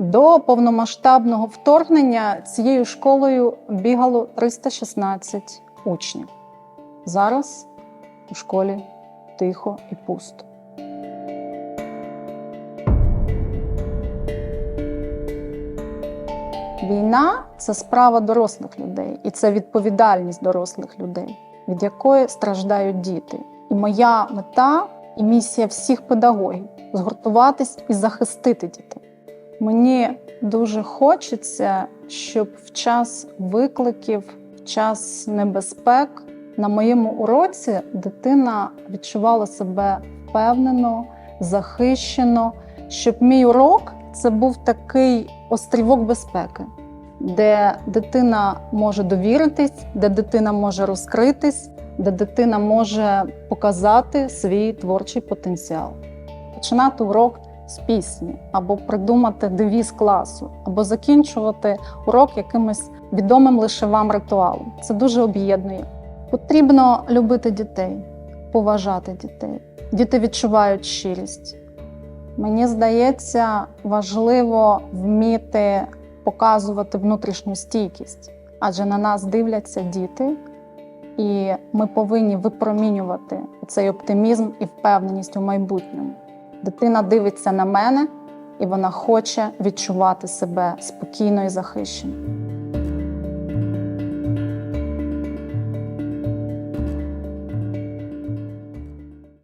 До повномасштабного вторгнення цією школою бігало 316 учнів. Зараз у школі тихо і пусто. Війна це справа дорослих людей, і це відповідальність дорослих людей, від якої страждають діти. І моя мета і місія всіх педагогів згуртуватись і захистити дітей. Мені дуже хочеться, щоб в час викликів, в час небезпек на моєму уроці дитина відчувала себе впевнено, захищено, щоб мій урок це був такий острівок безпеки, де дитина може довіритись, де дитина може розкритись, де дитина може показати свій творчий потенціал, починати урок з пісні, або придумати девіз класу, або закінчувати урок якимось відомим лише вам ритуалом. Це дуже об'єднує. Потрібно любити дітей, поважати дітей. Діти відчувають щирість. Мені здається, важливо вміти показувати внутрішню стійкість, адже на нас дивляться діти, і ми повинні випромінювати цей оптимізм і впевненість у майбутньому. Дитина дивиться на мене, і вона хоче відчувати себе спокійно і захищено.